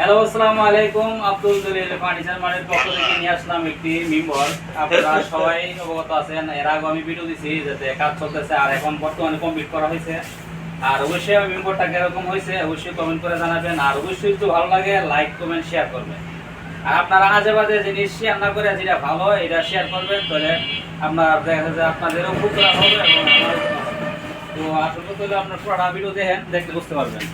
Hello আসসালামু আলাইকুম। Abdul Jalil furniture মার্টের পক্ষ থেকে নিয়ে আসলাম একটি মিম্বর। আপনারা সবাই অবগত আছেন এর আগে আমি ভিডিও দিছি যাতে কাজ চলতেছে আর এখন বর্তমানে কমপ্লিট করা হয়েছে। আর অবশ্যই আমি মিম্বরটা কীরকম হয়েছে অবশ্যই কমেন্ট করে জানাবেন। আর অবশ্যই যদি ভালো লাগে লাইক কমেন্ট শেয়ার করবেন। আর আপনারা আজে বাজে জিনিস শেয়ার না করে যেটা ভালো এটা শেয়ার করবেন তাহলে আপনার দেখা যাচ্ছে আপনাদেরও উপকার হবে এবং। তো আসল আপনার পুরোটা ভিডিও দেখেন দেখলে বুঝতে পারবেন।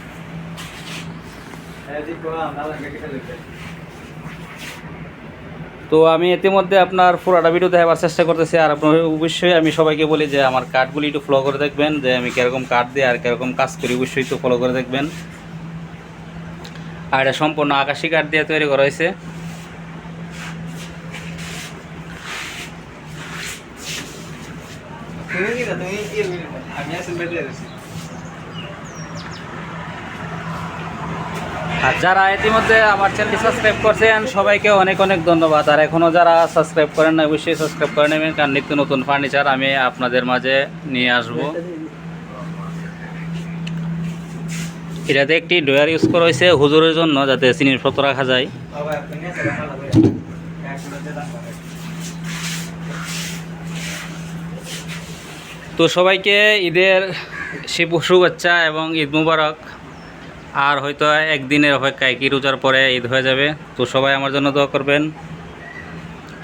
তো আমি ইতিমধ্যে আপনার পুরোটা ভিডিও দেখাবার চেষ্টা করতেছি আর আপনার অবশ্যই আমি সবাইকে বলি যে আমার কার্ডগুলি একটু ফলো করে দেখবেন, যে আমি কীরকম কার্ড দিই আর কীরকম কাজ করি অবশ্যই তো ফলো করে দেখবেন। আর এটা সম্পূর্ণ আকাশি কাঠ দিয়ে তৈরি করা হয়েছে। তুমি তুমি আমি আসলে আর যারা ইতিমধ্যে আমার চ্যানেলটি সাবস্ক্রাইব করছেন, সবাইকে অনেক অনেক ধন্যবাদ। আর এখনও যারা সাবস্ক্রাইব করেন না অবশ্যই সাবস্ক্রাইব করে নেবেন, কারণ নিত্য নতুন ফার্নিচার আমি আপনাদের মাঝে নিয়ে আসব। এটাতে একটি ডয়ার ইউজ করা হয়েছে হুজুরের জন্য, যাতে জিনিসপত্র রাখা যায়। তো সবাইকে ঈদের শিব শুভেচ্ছা এবং ঈদ মুবারক। আর হয়তো একদিনের অপেক্ষায় কি রোজার পরে ঈদ হয়ে যাবে। তো সবাই আমার জন্য দোয়া করবেন।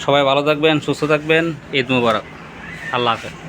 সবাই ভালো থাকবেন, সুস্থ থাকবেন। ঈদ মুবারক। আল্লাহ হাফেজ।